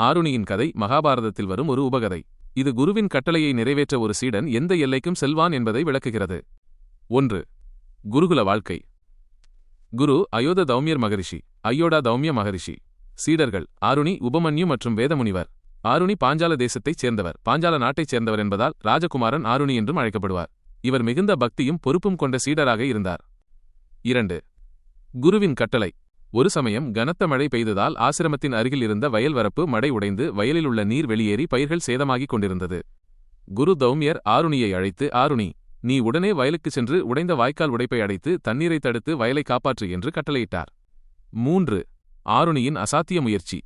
ஆருணியின் கதை மகாபாரதத்தில் வரும் ஒரு உபகதை. இது குருவின் கட்டளையை நிறைவேற்ற ஒரு சீடன் எந்த எல்லைக்கும் செல்வான் என்பதை விளக்குகிறது. ஒன்று. குருகுல வாழ்க்கை. குரு அயோத தௌமியர் மகரிஷி அயோடா தௌமிய மகரிஷி சீடர்கள் ஆருணி உபமன்யு மற்றும் வேதமுனிவர். ஆருணி பாஞ்சால தேசத்தைச் சேர்ந்தவர். பாஞ்சால நாட்டைச் சேர்ந்தவர் என்பதால் ராஜகுமாரன் ஆருணி என்றும் அழைக்கப்படுவார். இவர் மிகுந்த பக்தியும் பொறுப்பும் கொண்ட சீடராக இருந்தார். இரண்டு. குருவின் கட்டளை. ஒரு சமயம் கனத்த மழை பெய்ததால் ஆசிரமத்தின் அருகில் இருந்த வயல் வரப்பு மடை உடைந்து வயலில் உள்ள நீர் வெளியேறி பயிர்கள் சேதமாகிக் கொண்டிருந்தது. குரு தௌமியர் ஆருணியை அழைத்து ஆருணி நீ உடனே வயலுக்குச் சென்று உடைந்த வாய்க்கால் உடைப்பை அடைத்து தண்ணீரை தடுத்து வயலை காப்பாற்று என்று கட்டளையிட்டார். மூன்று ஆருணியின் அசாத்திய முயற்சி.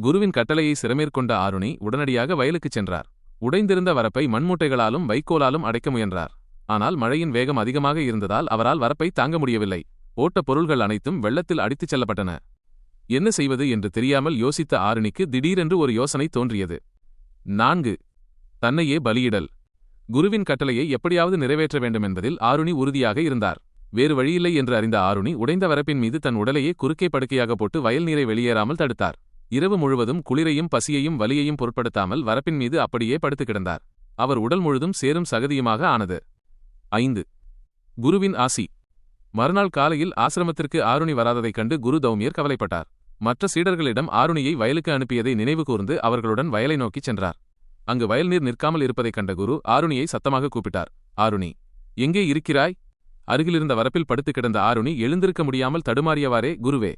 குருவின் கட்டளையை சிறமேற்கொண்ட ஆருணி உடனடியாக வயலுக்குச் சென்றார். உடைந்திருந்த வரப்பை மண்மூட்டைகளாலும் வைக்கோலாலும் அடைக்க முயன்றார். ஆனால் மழையின் வேகம் அதிகமாக இருந்ததால் அவரால் வரப்பை தாங்க முடியவில்லை. ஓட்ட பொருள்கள் அனைத்தும் வெள்ளத்தில் அடித்துச் செல்லப்பட்டன. என்ன செய்வது? என்று தெரியாமல் யோசித்த ஆருணிக்கு திடீரென்று ஒரு யோசனை தோன்றியது. நான்கு. தன்னையே பலியிடல். குருவின் கட்டளையை எப்படியாவது நிறைவேற்ற வேண்டும் என்பதில் ஆருணி உறுதியாக இருந்தார். வேறு வழியில்லை என்று அறிந்த ஆருணி உடைந்த வரப்பின் மீது தன் உடலையே குறுக்கே படுக்கையாக போட்டு வயல் நீரை வெளியேறாமல் தடுத்தார். இரவு முழுவதும் குளிரையும் பசியையும் வலியையும் பொருட்படுத்தாமல் வரப்பின் மீது அப்படியே படுத்து கிடந்தார். அவர் உடல் முழுதும் சேரும் சகதியுமாக ஆனது. ஐந்து. குருவின் ஆசி. மறுநாள் காலையில் ஆசிரமத்திற்கு ஆருணி வராததைக் கண்டு குரு தௌமியர் கவலைப்பட்டார். மற்ற சீடர்களிடம் ஆருணியை வயலுக்கு அனுப்பியதை நினைவு கூர்ந்து அவர்களுடன் வயலை நோக்கிச் சென்றார். அங்கு வயல் நீர் நிற்காமல் இருப்பதைக் கண்ட குரு ஆருணியை சத்தமாக கூப்பிட்டார். ஆருணி எங்கே இருக்கிறாய்? அருகிலிருந்த வரப்பில் படுத்து கிடந்த ஆருணி எழுந்திருக்க முடியாமல் தடுமாறியவாறே குருவே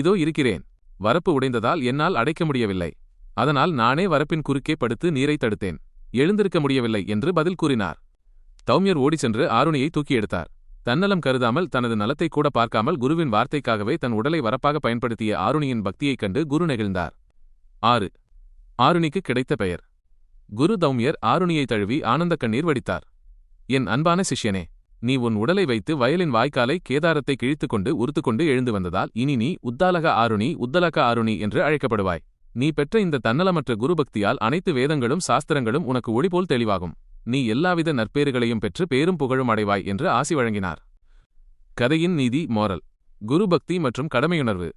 இதோ இருக்கிறேன். வரப்பு உடைந்ததால் என்னால் அடைக்க முடியவில்லை. அதனால் நானே வரப்பின் குறுக்கே படுத்து நீரை தடுத்தேன். எழுந்திருக்க முடியவில்லை என்று பதில் கூறினார். தௌமியர் ஓடிச் சென்று ஆருணியை தூக்கி எடுத்தார். தன்னலம் கருதாமல் தனது நலத்தை கூட பார்க்காமல் குருவின் வார்த்தைக்காகவே தன் உடலை வரப்பாக பயன்படுத்திய ஆருணியின் பக்தியைக் கண்டு குரு நெகிழ்ந்தார். ஆறு. ஆருணிக்கு கிடைத்த பெயர். குரு தௌமியர் ஆருணியை தழுவி ஆனந்த கண்ணீர் வடித்தார். என் அன்பான சிஷ்யனே நீ உன் உடலை வைத்து வயலின் வாய்க்காலை கேதாரத்தை கிழித்துக்கொண்டு உறுத்துக்கொண்டு எழுந்து வந்ததால் இனி நீ உத்தாலக ஆருணி உத்தலக ஆருணி என்று அழைக்கப்படுவாய். நீ பெற்ற இந்த தன்னலமற்ற குருபக்தியால் அனைத்து வேதங்களும் சாஸ்திரங்களும் உனக்கு ஒளிபோல் தெளிவாகும். நீ எல்லாவித நற்பேறுகளையும் பெற்று பேரும் புகழும் அடைவாய் என்று ஆசி வழங்கினார். கதையின் நீதி மோரல். குரு பக்தி மற்றும் கடமையுணர்வு.